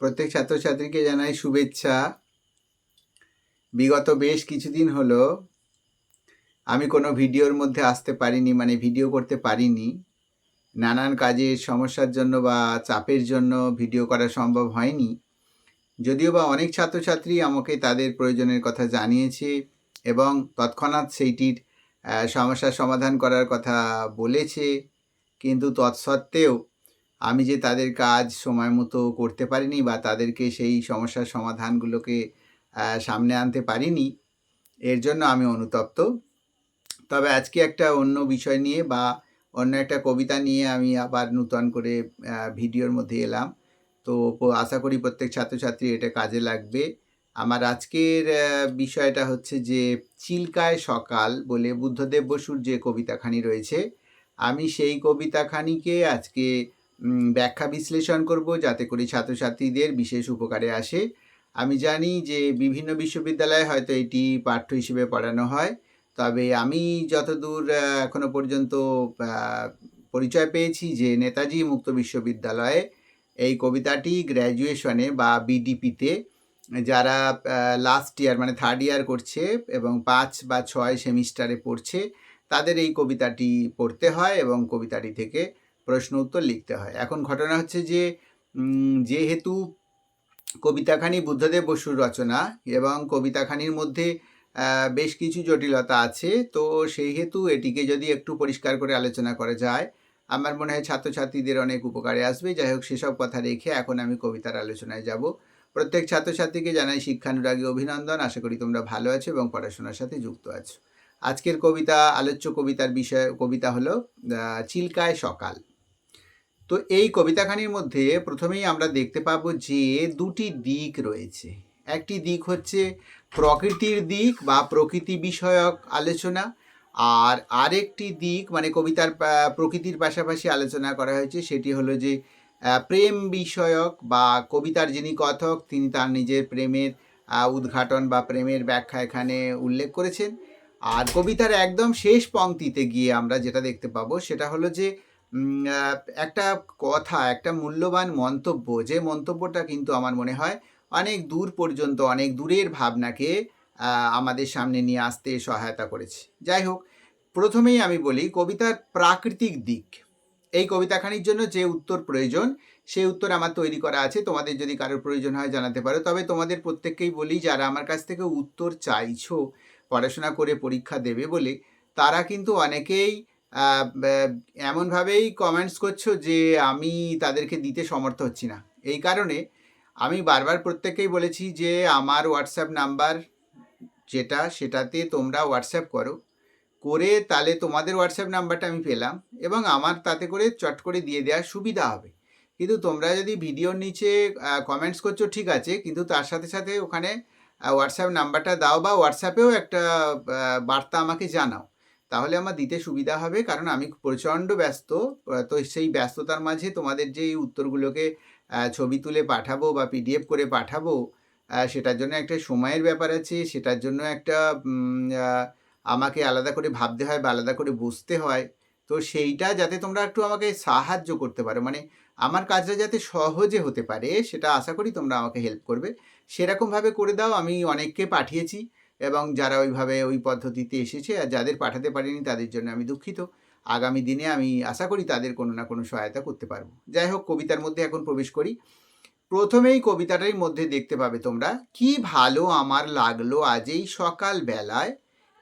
প্রত্যেক ছাত্রছাত্রীকে জানাই শুভেচ্ছা। বিগত বেশ কিছুদিন হলো আমি কোনো ভিডিওর মধ্যে আসতে পারিনি মানে ভিডিও করতে পারিনি। নানান কাজের সমস্যার জন্য বা চাপের জন্য ভিডিও করা সম্ভব হয়নি। যদিও বা অনেক ছাত্রছাত্রী আমাকে তাদের প্রয়োজনের কথা জানিয়েছে এবং তৎক্ষণাৎ সেইটির সমস্যার সমাধান করার কথা বলেছে। কিন্তু তৎসত্ত্বেও আমি যে তাদের কাজ সময় মতো করতে পারিনি বা তাদেরকে সেই সমস্যার সমাধানগুলোকে সামনে আনতে পারিনি, এর জন্য আমি অনুতপ্ত। তবে আজকে একটা অন্য বিষয় নিয়ে বা অন্য একটা কবিতা নিয়ে আমি আবার নূতন করে ভিডিওর মধ্যে এলাম। তো আশা করি প্রত্যেক ছাত্রছাত্রী এটা কাজে লাগবে। আমার আজকের বিষয়টা হচ্ছে যে চিল্কায় সকাল বলে বুদ্ধদেব বসুর যে কবিতাখানি রয়েছে, আমি সেই কবিতাখানিকে আজকে ব্যাখ্যা বিশ্লেষণ করব যাতে করে ছাত্রছাত্রীদের বিশেষ উপকারে আসে। আমি জানি যে বিভিন্ন বিশ্ববিদ্যালয়ে হয়তো এটি পাঠ্য হিসেবে পড়ানো হয়, তবে আমি যতদূর এখনও পর্যন্ত পরিচয় পেয়েছি যে নেতাজি মুক্ত বিশ্ববিদ্যালয়ে এই কবিতাটি গ্র্যাজুয়েশনে বা বিডিপিতে, যারা লাস্ট ইয়ার মানে থার্ড ইয়ার করছে এবং পাঁচ বা ছয় সেমিস্টারে পড়ছে, তাদের এই কবিতাটি পড়তে হয় এবং কবিতাটি থেকে প্রশ্ন উত্তর লিখতে হয়। এখন ঘটনা হচ্ছে যে যেহেতু কবিতাখানি বুদ্ধদেব বসুর রচনা এবং কবিতাখানির মধ্যে বেশ কিছু জটিলতা আছে, তো সেই হেতু এটিকে যদি একটু পরিষ্কার করে আলোচনা করা যায়, আমার মনে হয় ছাত্রছাত্রীদের অনেক উপকারে আসবে। যাই হোক, সেসব কথা রেখে এখন আমি কবিতার আলোচনায় যাব। প্রত্যেক ছাত্রছাত্রীকে জানাই শিক্ষানুরাগী অভিনন্দন। আশা করি তোমরা ভালো আছো এবং পড়াশোনার সাথে যুক্ত আছো। আজকের কবিতা, আলোচ্য কবিতার বিষয়, কবিতা হলো চিল্কায় সকাল। তো এই কবিতাখানির মধ্যে প্রথমেই আমরা দেখতে পাব যে দুটি দিক রয়েছে। একটি দিক হচ্ছে প্রকৃতির দিক বা প্রকৃতি বিষয়ক আলোচনা আর আরেকটি দিক মানে কবিতার প্রকৃতির পাশাপাশি আলোচনা করা হয়েছে, সেটি হলো যে প্রেম বিষয়ক বা কবিতার যিনি কথক, তিনি তার নিজের প্রেমের উদ্ঘাটন বা প্রেমের ব্যাখ্যা এখানে উল্লেখ করেছেন। আর কবিতার একদম শেষ পংক্তিতে গিয়ে আমরা যেটা দেখতে পাবো সেটা হলো যে একটা কথা, একটা মূল্যবান মন্তব্য, যে মন্তব্যটা কিন্তু আমার মনে হয় অনেক দূর পর্যন্ত, অনেক দূরের ভাবনাকে আমাদের সামনে নিয়ে আসতে সহায়তা করেছে। যাই হোক, প্রথমেই আমি বলি কবিতার প্রাকৃতিক দিক। এই কবিতাখানির জন্য যে উত্তর প্রয়োজন, সেই উত্তর আমার তৈরি করা আছে। তোমাদের যদি কারোর প্রয়োজন হয় জানাতে পারো। তবে তোমাদের প্রত্যেককেই বলি, যারা আমার কাছ থেকে উত্তর চাইছো, পড়াশোনা করে পরীক্ষা দেবে বলে, তারা কিন্তু অনেকেই এমনভাবেই কমেন্টস করছ যে আমি তাদেরকে দিতে সমর্থ হচ্ছি না। এই কারণে আমি বারবার প্রত্যেককেই বলেছি যে আমার হোয়াটসঅ্যাপ নাম্বার যেটা, সেটাতে তোমরা হোয়াটসঅ্যাপ করো। করে তাহলে তোমাদের হোয়াটসঅ্যাপ নাম্বারটা আমি পেলাম এবং আমার তাতে করে চট করে দিয়ে দেওয়ার সুবিধা হবে। কিন্তু তোমরা যদি ভিডিওর নিচে কমেন্টস করছ, ঠিক আছে, কিন্তু তার সাথে সাথে ওখানে হোয়াটসঅ্যাপ নাম্বারটা দাও বা হোয়াটসঅ্যাপেও একটা বার্তা আমাকে জানাও। তাহলে আমার দিতে সুবিধা হবে, কারণ আমি প্রচণ্ড ব্যস্ত। তো সেই ব্যস্ততার মাঝে তোমাদের যে উত্তরগুলোকে ছবি তুলে পাঠাবো বা পিডিএফ করে পাঠাবো সেটার জন্য একটা সময়ের ব্যাপার আছে, সেটার জন্য একটা আমাকে আলাদা করে ভাবতে হয় বা আলাদা করে বুঝতে হয়। তো সেইটা যাতে তোমরা একটু আমাকে সাহায্য করতে পারো। মানে আমার কাজটা যাতে সহজে হতে পারে, সেটা আশা করি তোমরা আমাকে হেল্প করবে। সেরকমভাবে করে দাও, আমি অনেককে পাঠিয়েছি। এবং যারা ওইভাবে ওই পদ্ধতিতে এসেছে আর যাদের পাঠাতে পারিনি তাদের জন্য আমি দুঃখিত। আগামী দিনে আমি আশা করি তাদের কোনো না কোনো সহায়তা করতে পারব। যাই হোক, কবিতার মধ্যে এখন প্রবেশ করি। প্রথমেই কবিতাটার মধ্যে দেখতে পাবে তোমরা, কি ভালো আমার লাগল আজ এই সকাল বেলায়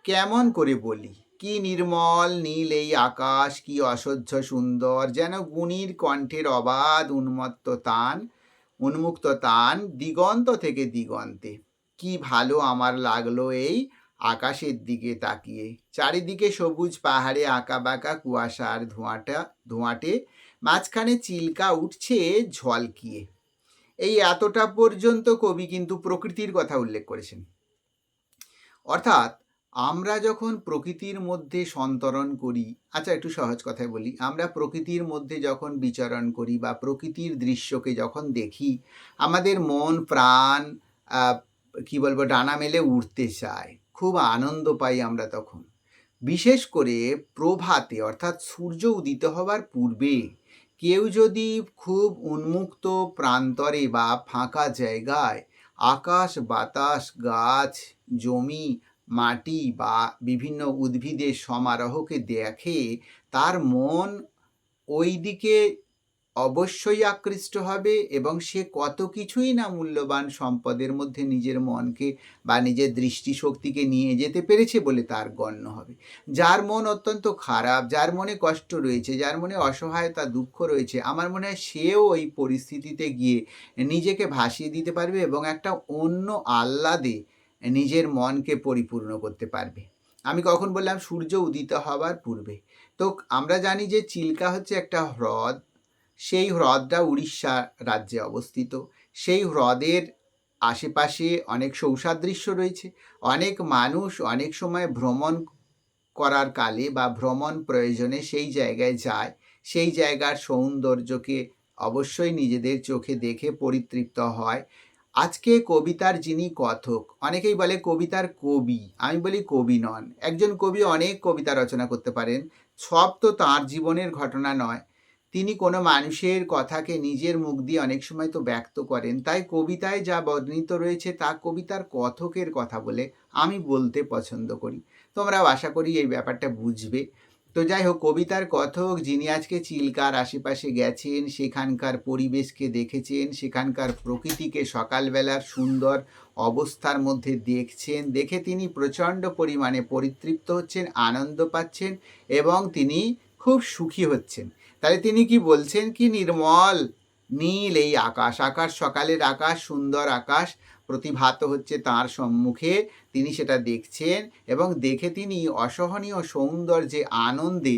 কেমন করে বলি? কি নির্মল নীল এই আকাশ, কি অসহ্য সুন্দর, যেন গুণীর কণ্ঠের অবাধ উন্মত্ত তান, উন্মুক্ত তান দিগন্ত থেকে দিগন্তে। কি ভালো আমার লাগল এই আকাশের দিকে তাকিয়ে। চারিদিকে সবুজ পাহাড়ে আঁকা বাঁকা কুয়াশার ধোঁয়াটা, ধোঁয়াটে, মাঝখানে চিল্কা উঠছে ঝলকিয়ে। এই এতটা পর্যন্ত কবি কিন্তু প্রকৃতির কথা উল্লেখ করেছেন। অর্থাৎ আমরা যখন প্রকৃতির মধ্যে সন্তরণ করি আচ্ছা একটু সহজ কথায় বলি, আমরা প্রকৃতির মধ্যে যখন বিচরণ করি বা প্রকৃতির দৃশ্যকে যখন দেখি, আমাদের মন, প্রাণ কি বলব, ডানা মেলে উঠতে চায়। খুব আনন্দ পাই আমরা তখন। বিশেষ করে প্রভাতে, অর্থাৎ সূর্য উদিত হবার পূর্বে, কেউ যদি খুব উন্মুক্ত প্রান্তরে বা ফাঁকা জায়গায় আকাশ, বাতাস, গাছ, জমি, মাটি বা বিভিন্ন উদ্ভিদের সমারোহকে দেখে তার মন ওই দিকে অবশ্যই আকৃষ্ট হবে এবং সে কত কিছুই না মূল্যবান সম্পদের মধ্যে নিজের মনকে বা নিজের দৃষ্টিশক্তিকে নিয়ে যেতে পেরেছে বলে তার গণ্য হবে। যার মন অত্যন্ত খারাপ, যার মনে কষ্ট রয়েছে, যার মনে অসহায়তা, দুঃখ রয়েছে, আমার মনে হয় সেও ওই পরিস্থিতিতে গিয়ে নিজেকে ভাসিয়ে দিতে পারবে এবং একটা অন্য আহ্লাদে নিজের মনকে পরিপূর্ণ করতে পারবে। আমি কখন বললাম, সূর্য উদিত হবার পূর্বে। তো আমরা জানি যে চিল্কা হচ্ছে একটা হ্রদ সেই হ্রদটা উড়িষ্যা রাজ্যে অবস্থিত। সেই হ্রদের আশেপাশে অনেক সৌসাদৃশ্য রয়েছে। অনেক মানুষ অনেক সময় ভ্রমণ করার কালে বা ভ্রমণ প্রয়োজনে সেই জায়গায় যায়। সেই জায়গার সৌন্দর্যকে অবশ্যই নিজেদের চোখে দেখে পরিতৃপ্ত হয়। আজকে কবিতার যিনি কথক, অনেকেই বলে কবিতার কবি, আমি বলি কবি নন। একজন কবি অনেক কবিতা রচনা করতে পারেন। সব তো তাঁর জীবনের ঘটনা নয়। তিনি কোনো মানুষের কথাকে নিজের মুখ দিয়ে অনেক সময় তো ব্যক্ত করেন। তাই কবিতায় যা বর্ণিত রয়েছে তা কবিতার কথকের কথা বলে আমি বলতে পছন্দ করি। তোমরাও আশা করি এই ব্যাপারটা বুঝবে। তো যাই হোক, কবিতার কথক যিনি আজকে চিল্কার আশেপাশে গেছেন, সেখানকার পরিবেশকে দেখেছেন, সেখানকার প্রকৃতিকে সকালবেলার সুন্দর অবস্থার মধ্যে দেখছেন, দেখে তিনি প্রচণ্ড পরিমাণে পরিতৃপ্ত হচ্ছেন, আনন্দ পাচ্ছেন এবং তিনি খুব সুখী হচ্ছেন। তাহলে তিনি কি বলছেন? কি নির্মল? নীল, এই আকাশ আকাশ, সকালের আকাশ, সুন্দর আকাশ, প্রতিভাত হচ্ছে তার সম্মুখে। তিনি সেটা দেখছেন এবং দেখে তিনি অসহনীয় সৌন্দর্যে আনন্দে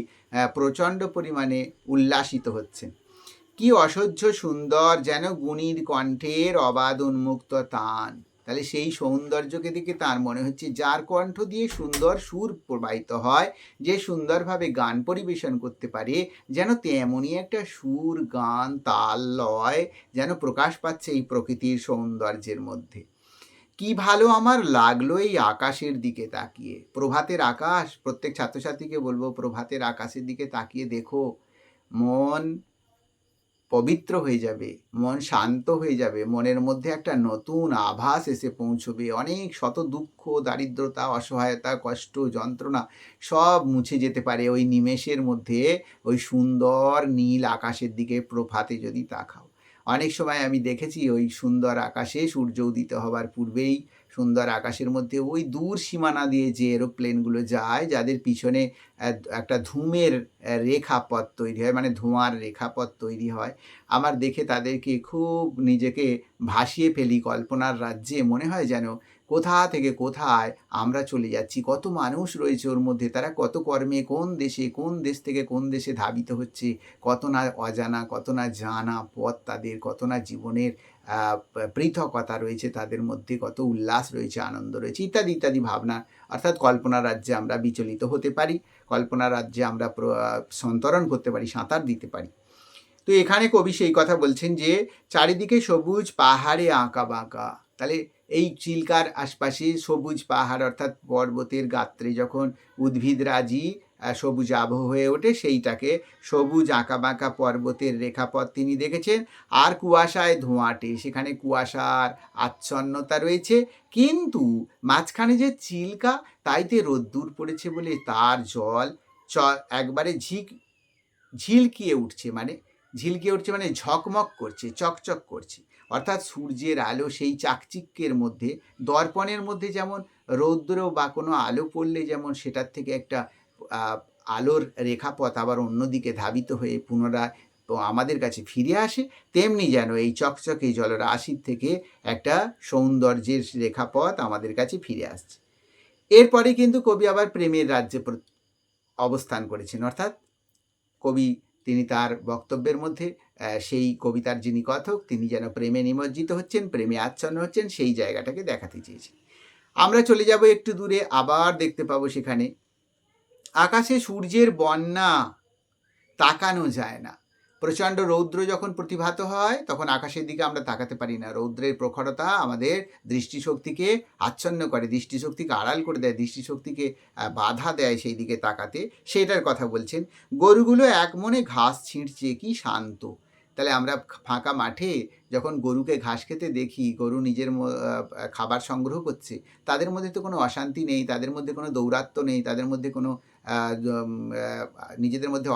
প্রচণ্ড পরিমাণে উল্লাসিত হচ্ছেন। কি অসহ্য সুন্দর যেন গুণীর কণ্ঠের অবাধ উন্মুক্ত তান। তাহলে সেই সৌন্দর্যকে দিকে তার মনে হচ্ছে যার কণ্ঠ দিয়ে সুন্দর সুর প্রবাহিত হয়, যে সুন্দরভাবে গান পরিবেশন করতে পারে, যেন তেমনই একটা সুর, গান, তাল, লয় যেন প্রকাশ পাচ্ছে এই প্রকৃতির সৌন্দর্যের মধ্যে। কি ভালো আমার লাগল এই আকাশের দিকে তাকিয়ে। প্রভাতের আকাশ, প্রত্যেক ছাত্রছাত্রীকে বলব প্রভাতের আকাশের দিকে তাকিয়ে দেখো। মন পবিত্র হয়ে যাবে, মন শান্ত হয়ে যাবে, মনের মধ্যে একটা নতুন আভাস এসে পৌঁছবে। অনেক শত দুঃখ, দারিদ্রতা, অসহায়তা, কষ্ট, যন্ত্রণা সব মুছে যেতে পারে ওই নিমেষের মধ্যে, ওই সুন্দর নীল আকাশের দিকে প্রভাতে যদি তাকাও। অনেক সময় আমি দেখেছি ওই সুন্দর আকাশে সূর্য উদিত হবার পূর্বেই সুন্দর আকাশের মধ্যে ওই দূর সীমানা দিয়ে যে এরোপ্লেনগুলো যায়, যাদের পিছনে একটা ধূমের রেখাপথ তৈরি হয় মানে ধোঁয়ার রেখাপথ তৈরি হয়। আমার দেখে তাদেরকে খুব নিজেকে ভাসিয়ে ফেলি কল্পনার রাজ্যে। মনে হয় যেন কোথা থেকে কোথায় আমরা চলে যাচ্ছি। কত মানুষ রয়েছে ওর মধ্যে, তারা কত কর্মে, কোন দেশে, কোন দেশ থেকে কোন দেশে ধাবিত হচ্ছে, কত না অজানা, কত না জানা পথ তাদের, কত না জীবনের পৃথকতা রয়েছে, তাদের মধ্যে কত উল্লাস রয়েছে, আনন্দ রয়েছে, ইত্যাদি ইত্যাদি ভাবনা, অর্থাৎ কল্পনা রাজ্যে আমরা বিচলিত হতে পারি, কল্পনা রাজ্যে আমরা সন্তরণ করতে পারি, সাঁতার দিতে পারি। তো এখানে কবি সেই কথা বলছেন যে, চারিদিকে সবুজ পাহাড়ে আঁকা বাঁকা, তাহলে এই চিল্কার আশপাশে সবুজ পাহাড় অর্থাৎ পর্বতের গাত্রে যখন উদ্ভিদরাজি সবুজ আবহ হয়ে ওঠে, সেইটাকে সবুজ আঁকা বাঁকা পর্বতের রেখাপথ তিনি দেখেছেন। আর কুয়াশায় ধোঁয়াটে সেখানে কুয়াশার আচ্ছন্নতা রয়েছে। কিন্তু মাঝখানে যে চিল্কা, তাইতে রোদ্দুর পড়েছে বলে তার জল চ, একবারে ঝিক, ঝিলকিয়ে উঠছে মানে ঝিলকিয়ে উঠছে মানে ঝকমক করছে, চকচক করছে। অর্থাৎ সূর্যের আলো সেই চাকচিক্যের মধ্যে, দর্পণের মধ্যে যেমন রৌদ্র বা কোনো আলো পড়লে যেমন সেটার থেকে একটা আলোর রেখাপথ আবার অন্যদিকে ধাবিত হয়ে পুনরায় আমাদের কাছে ফিরে আসে, তেমনি যেন এই চকচকে জলরাশির থেকে একটা সৌন্দর্যের রেখাপথ আমাদের কাছে ফিরে আসছে। এরপরে কিন্তু কবি আবার প্রেমের রাজ্যে অবস্থান করেছেন। অর্থাৎ কবি তিনি তার বক্তব্যের মধ্যে সেই কবিতার যিনি কথক, তিনি যেন প্রেমে নিমজ্জিত হচ্ছেন, প্রেমে আচ্ছন্ন হচ্ছেন, সেই জায়গাটাকে দেখাতে চেয়েছেন। আমরা চলে যাব একটু দূরে, আবার দেখতে পাবো সেখানে। আকাশে সূর্যের বন্যা তাকানো যায় না। প্রচণ্ড রৌদ্র যখন প্রতিভাত হয়, তখন আকাশের দিকে আমরা তাকাতে পারি না। রৌদ্রের প্রখরতা আমাদের দৃষ্টিশক্তিকে আচ্ছন্ন করে, দৃষ্টিশক্তিকে আড়াল করে দেয়, দৃষ্টিশক্তিকে বাধা দেয় সেই দিকে তাকাতে। সেটার কথা বলছেন, গরুগুলো এক মনে ঘাস ছিঁড়ছে, কি শান্ত। তাহলে আমরা ফাঁকা মাঠে যখন গরুকে ঘাস খেতে দেখি, গরু নিজের খাবার সংগ্রহ করছে, তাদের মধ্যে তো কোনো অশান্তি নেই, তাদের মধ্যে কোনো দৌরাত্ম্য নেই, তাদের মধ্যে কোনো নিজেদের মধ্যে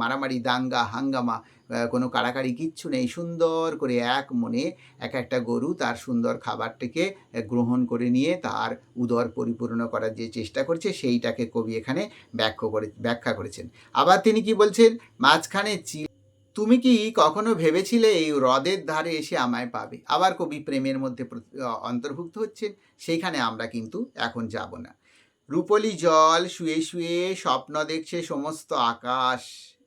মারামারি, দাঙ্গা, হাঙ্গামা কোনো কাড়াকাড়ি কিচ্ছু নেই। সুন্দর করে এক মনে এক একটা গরু তার সুন্দর খাবারটিকে গ্রহণ করে নিয়ে তার উদর পরিপূর্ণ করার যে চেষ্টা করছে, সেইটাকে কবি এখানে ব্যাখ্যা করে, ব্যাখ্যা করেছেন। আবার তিনি কি বলছেন? মাঝখানে চিল তুমি কি কখনো ভেবেছিলে এই হ্রদের ধারে এসে আমায় পাবে? আবার কবি প্রেমের মধ্যে অন্তর্ভুক্ত হচ্ছেন, সেইখানে আমরা কিন্তু এখন যাব না। রূপলি জল শুয়ে শুয়ে স্বপ্ন দেখছে সমস্ত আকাশ।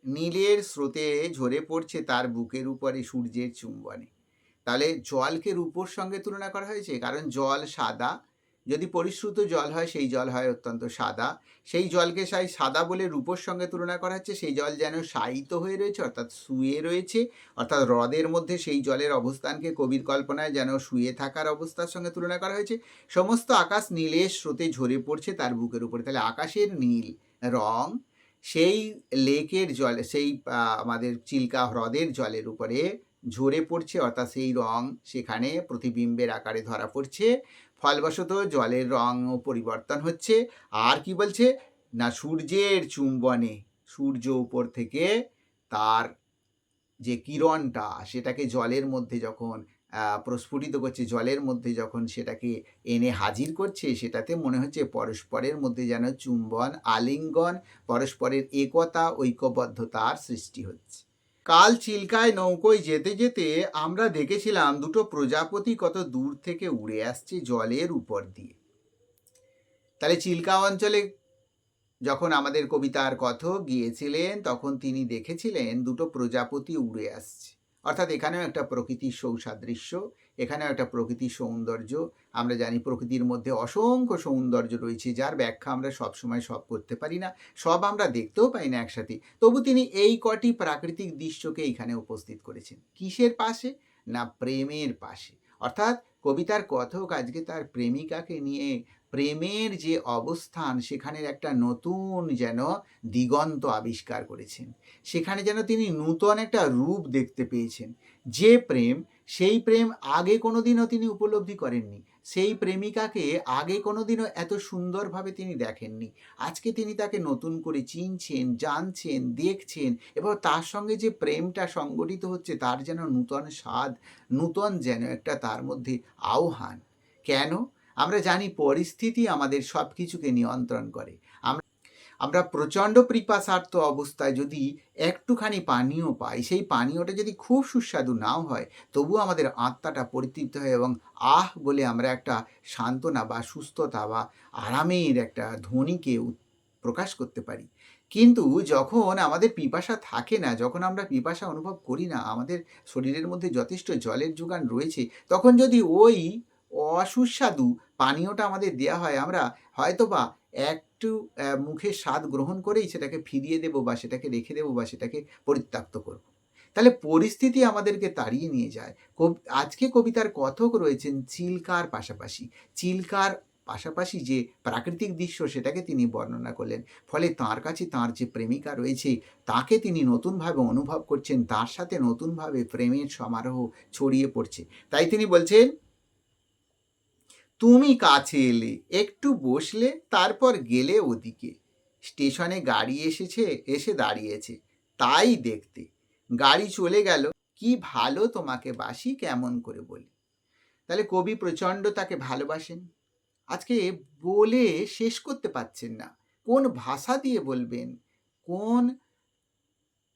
নীলের স্রোতে ঝরে পড়ছে তার বুকের উপরে সূর্যের চুম্বনে। তাহলে জলকে রূপোর সঙ্গে তুলনা করা হয়েছে? কারণ জল সাদা যদি পরিশ্রুত জল হয়, সেই জল হয় অত্যন্ত সাদা। সেই জলকে সাই সাদা বলে রূপোর সঙ্গে তুলনা করা হচ্ছে। সেই জল যেন শায়িত হয়ে রয়েছে, অর্থাৎ শুয়ে রয়েছে, অর্থাৎ হ্রদের মধ্যে সেই জলের অবস্থানকে কবির কল্পনায় যেন শুয়ে থাকার অবস্থার সঙ্গে তুলনা করা হয়েছে। সমস্ত আকাশ নীলের স্রোতে ঝরে পড়ছে তার বুকের উপরে। তাহলে আকাশের নীল রং সেই লেকের জল, সেই আমাদের চিল্কা হ্রদের জলের উপরে ঝরে পড়ছে, অর্থাৎ সেই রং সেখানে প্রতিবিম্বের আকারে ধরা পড়ছে। ফলবশত জলের রঙও পরিবর্তন হচ্ছে। আর কি বলছে? না, সূর্যের চুম্বনে, সূর্য উপর থেকে তার যে কিরণটা, সেটাকে জলের মধ্যে যখন প্রস্ফুটিত করছে, জলের মধ্যে যখন সেটাকে এনে হাজির করছে, সেটাতে মনে হচ্ছে পরস্পরের মধ্যে যেন চুম্বন, আলিঙ্গন, পরস্পরের একতা, ঐক্যবদ্ধতার সৃষ্টি হচ্ছে। কাল চিল্কায় নৌকোয় যেতে যেতে আমরা দেখেছিলাম দুটো প্রজাপতি কত দূর থেকে উড়ে আসছে জলের উপর দিয়ে। তাহলে চিল্কা অঞ্চলে যখন আমাদের কবিতার কথক গিয়েছিলেন, তখন তিনি দেখেছিলেন দুটো প্রজাপতি উড়ে আসছে। অর্থাৎ এখানেও একটা প্রকৃতির সৌসাদৃশ্য, এখানেও একটা প্রকৃতির সৌন্দর্য। আমরা জানি প্রকৃতির মধ্যে অসংখ্য সৌন্দর্য রয়েছে, যার ব্যাখ্যা আমরা সবসময় সব করতে পারি না, সব আমরা দেখতেও পাই না একসাথে। তবু তিনি এই কটি প্রাকৃতিক দৃশ্যকে এখানে উপস্থিত করেছেন। কিসের পাশে? না প্রেমের পাশে। অর্থাৎ কবিতার কথক আজকে তার প্রেমিকাকে নিয়ে প্রেমের যে অবস্থান, সেখানের একটা নতুন যেন দিগন্ত আবিষ্কার করেছেন। সেখানে যেন তিনি নূতন একটা রূপ দেখতে পেয়েছেন। যে প্রেম, সেই প্রেম আগে কোনো দিনও তিনি উপলব্ধি করেননি। সেই প্রেমিকাকে আগে কোনো দিনও এত সুন্দরভাবে তিনি দেখেননি। আজকে তিনি তাকে নতুন করে চিনছেন, জানছেন, দেখছেন এবং তার সঙ্গে যে প্রেমটা সংগঠিত হচ্ছে, তার যেন নূতন স্বাদ, নূতন যেন একটা তার মধ্যে আহ্বান। কেন? আমরা জানি পরিস্থিতি আমাদের সব কিছুকে নিয়ন্ত্রণ করে। আমরা আমরা প্রচণ্ড পিপাসার্থ অবস্থায় যদি একটুখানি পানীয় পাই, সেই পানীয়টা যদি খুব সুস্বাদু নাও হয়, তবু আমাদের আত্মাটা পরিতৃপ্ত হয় এবং আহ বলে আমরা একটা সান্ত্বনা বা সুস্থতা বা আরামের একটা ধ্বনিকে প্রকাশ করতে পারি। কিন্তু যখন আমাদের পিপাসা থাকে না, যখন আমরা পিপাসা অনুভব করি না, আমাদের শরীরের মধ্যে যথেষ্ট জলের যোগান রয়েছে, তখন যদি ওই অসুস্বাদু পানীয়টা আমাদের দেওয়া হয় আমরা হয়তোবা একটু আহ, মুখে স্বাদ গ্রহণ করেই সেটাকে ফিরিয়ে দেবো বা সেটাকে রেখে দেবো বা সেটাকে পরিত্যক্ত করব। তাহলে পরিস্থিতি আমাদেরকে তাড়িয়ে নিয়ে যায়। আজকে কবিতার কথক রয়েছেন চিল্কার পাশাপাশি। চিল্কার পাশাপাশি যে প্রাকৃতিক দৃশ্য সেটাকে তিনি বর্ণনা করলেন ফলে তার কাছে তার যে প্রেমিকা রয়েছে তাকে তিনি নতুনভাবে অনুভব করছেন তার সাথে নতুনভাবে প্রেমের সমারোহ ছড়িয়ে পড়ছে। তাই তিনি বলছেন তুমি কাছে এলে, একটু বসলে, তারপর গেলে ওদিকে। স্টেশনে গাড়ি এসেছে, এসে দাঁড়িয়েছে, তাই দেখতে। গাড়ি চলে গেল, কি ভালো তোমাকে বাসি, কেমন করে বলি। তাহলে কবি প্রচণ্ড তাকে ভালোবাসেন। আজকে বলে শেষ করতে পারছেন না। কোন ভাষা দিয়ে বলবেন? কোন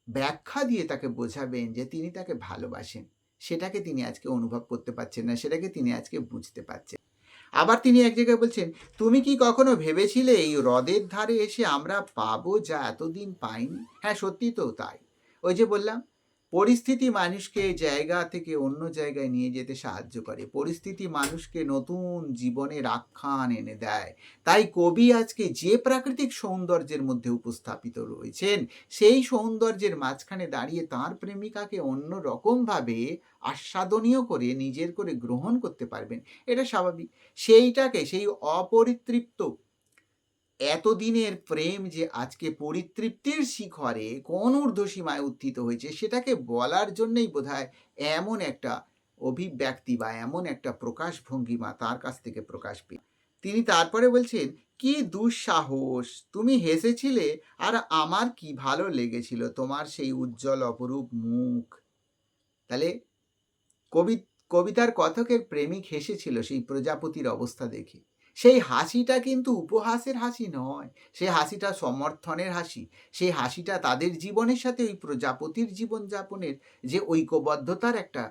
ব্যাখ্যা দিয়ে তাকে বোঝাবেন যে তিনি তাকে ভালোবাসেন? সেটাকে তিনি আজকে অনুভব করতে পারছেন না, সেটাকে তিনি আজকে বুঝতে পারছেন। আবার তিনি এক জায়গায় বলছেন, তুমি কি কখনো ভেবেছিলে এই হ্রদের ধারে এসে আমরা পাবো যা এতদিন পাইনি? হ্যাঁ সত্যি তো তাই। ওই যে বললাম, পরিস্থিতি মানুষকে জায়গা থেকে অন্য জায়গায় নিয়ে যেতে সাহায্য করে। পরিস্থিতি মানুষকে নতুন জীবনের আখ্যান এনে দেয়। তাই কবি আজকে যে প্রাকৃতিক সৌন্দর্যের মধ্যে উপস্থাপিত রয়েছেন, সেই সৌন্দর্যের মাঝখানে দাঁড়িয়ে তার প্রেমিকাকে অন্য রকমভাবে আস্বাদনীয় করে নিজের করে গ্রহণ করতে পারবেন। এটা স্বাভাবিক। সেইটাকে, সেই অপরিতৃপ্ত, এতদিনের প্রেম যে আজকে পরিতৃপ্তির শিখরে কোন ঊর্ধ্বসীমায় উত্থিত হয়েছে, সেটাকে বলার জন্যই বোধহয় এমন একটা অভিব্যক্তি বা এমন একটা প্রকাশ ভঙ্গিমা তার কাছ থেকে প্রকাশ পেয়ে তিনি তারপরে বলছেন, কি দুঃসাহস! তুমি হেসেছিলে, আর আমার কি ভালো লেগেছিল তোমার সেই উজ্জ্বল অপরূপ মুখ? তাহলে কবি, কবিতার কথকের প্রেমিক হেসেছিল সেই প্রজাপতির অবস্থা দেখে। সেই হাসিটা কিন্তু উপহাসের হাসি নয়, সেই হাসিটা সমর্থনের হাসি, সেই হাসিটা তাদের জীবনের সাথে ওই প্রজাপতির জীবনযাপনের যে ঐক্যবদ্ধতার একটা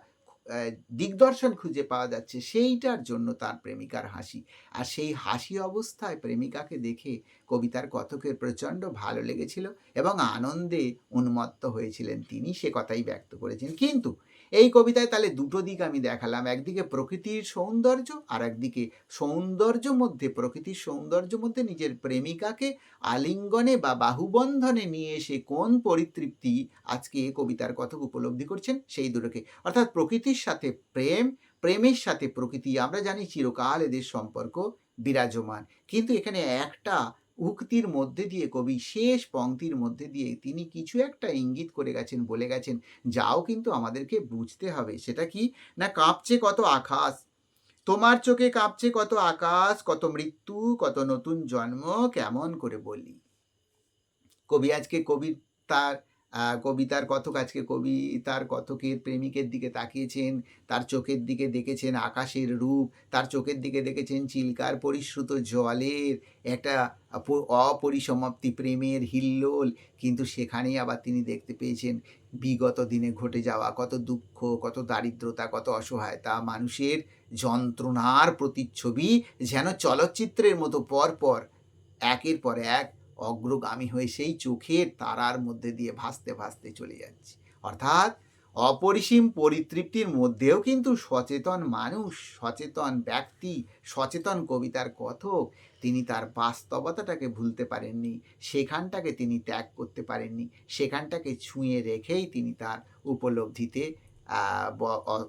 দিগদর্শন খুঁজে পাওয়া যাচ্ছে, সেইটার জন্য তার প্রেমিকার হাসি। আর সেই হাসি অবস্থায় প্রেমিকাকে দেখে কবিতার কথকের প্রচণ্ড ভালো লেগেছিল এবং আনন্দে উন্মত্ত হয়েছিলেন তিনি, সে কথাই ব্যক্ত করেছেন। কিন্তু এই কবিতায় তাহলে দুটো দিক আমি দেখালাম, একদিকে প্রকৃতির সৌন্দর্য আর একদিকে সৌন্দর্য মধ্যে, প্রকৃতির সৌন্দর্য মধ্যে নিজের প্রেমিকাকে আলিঙ্গনে বা বাহুবন্ধনে নিয়ে এসে কোন পরিতৃপ্তি আজকে কবিতার কথক উপলব্ধি করছেন সেই দুটোকে। অর্থাৎ প্রকৃতির সাথে প্রেম, প্রেমের সাথে প্রকৃতি, আমরা জানি চিরকাল এদের সম্পর্ক বিরাজমান। কিন্তু এখানে একটা উক্তির মধ্যে দিয়ে, কবি শেষ পংক্তির মধ্যে দিয়ে তিনি কিছু একটা ইঙ্গিত করে গেছেন, বলে গেছেন, যাও কিন্তু আমাদেরকে বুঝতে হবে, সেটা কি? না কাঁপছে কত আকাশ? তোমার চোখে কাঁপছে কত আকাশ? কত মৃত্যু? কত নতুন জন্ম? কেমন করে বলি? কবি আজকে কবির তার কবিতার কথক, আজকে কবি তার কথকের প্রেমিকের দিকে তাকিয়েছেন, তার চোখের দিকে দেখেছেন আকাশের রূপ, তার চোখের দিকে দেখেছেন চিল্কার পরিশ্রুত জলের, একটা অপরিসমাপ্তি প্রেমের হিল্লোল, কিন্তু সেখানেই আবার তিনি দেখতে পেয়েছেন বিগত দিনে ঘটে যাওয়া কত দুঃখ, কত দারিদ্রতা, কত অসহায়তা, মানুষের যন্ত্রণার প্রতিচ্ছবি যেন চলচ্চিত্রের মতো পরপর, একের পর এক অগ্রগামী হয়ে সেই চোখের তারার মধ্যে দিয়ে ভাসতে ভাসতে চলে যাচ্ছি। অর্থাৎ অপরিসীম পরিতৃপ্তির মধ্যেও কিন্তু সচেতন মানুষ, সচেতন ব্যক্তি, সচেতন কবিতার কথক, তিনি তার বাস্তবতাটাকে ভুলতে পারেননি, সেখানটাকে তিনি ত্যাগ করতে পারেননি, সেখানটাকে ছুঁয়ে রেখেই তিনি তার উপলব্ধিতে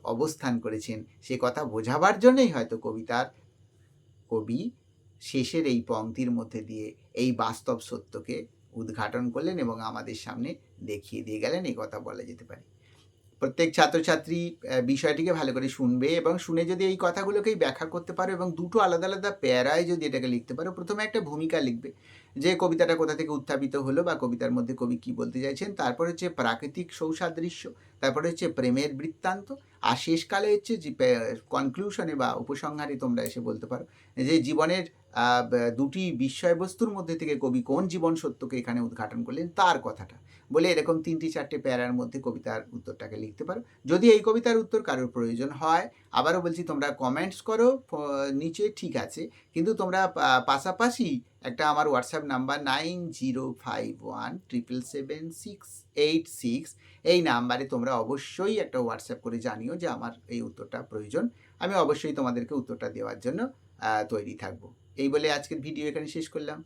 অবস্থান করেছেন। সে কথা বোঝাবার জন্যই হয়তো কবিতার কবি শেষের এই পংক্তির মধ্যে দিয়ে এই বাস্তব সত্যকে উদ্ঘাটন করলেন এবং আমাদের সামনে দেখিয়ে দিয়ে গেলেন, এই কথা বলা যেতে পারে। প্রত্যেক ছাত্রছাত্রী বিষয়টিকে ভালো করে শুনবে এবং শুনে যদি এই কথাগুলোকেই ব্যাখ্যা করতে পারো এবং দুটো আলাদা আলাদা প্যারায় যদি এটাকে লিখতে পারো, প্রথমে একটা ভূমিকা লিখবে। যে কবিতাটা কোথা থেকে উত্থাপিত হলো বা কবিতার মধ্যে কবি কি বলতে চাইছেন, তারপর হচ্ছে প্রাকৃতিক সৌসাদৃশ্য, তারপরে হচ্ছে প্রেমের বৃত্তান্ত, আর শেষকালে হচ্ছে কনক্লুশনে বা উপসংহারে তোমরা এসে বলতে পারো যে, জীবনের দুটি বিষয়বস্তুর মধ্যে থেকে কবি কোন জীবন সত্যকে এখানে উদ্ঘাটন করলেন, তার কথাটা। বলে এরকম তিনটি চারটে প্যারার মধ্যে কবিতার উত্তরটাকে লিখতে পারো। যদি এই কবিতার উত্তর কারোর প্রয়োজন হয়, আবারও বলছি তোমরা কমেন্টস করো নিচে ঠিক আছে, কিন্তু তোমরা পাশাপাশি একটা আমার WhatsApp number nine zero five one triple seven six eight six এই নাম্বারে তোমরা অবশ্যই একটা হোয়াটসঅ্যাপ করে জানিও যে আমার এই উত্তরটা প্রয়োজন। আমি অবশ্যই তোমাদেরকে উত্তরটা দেওয়ার জন্য তৈরি থাকব। এই বলে আজকের ভিডিও এখানে শেষ করলাম।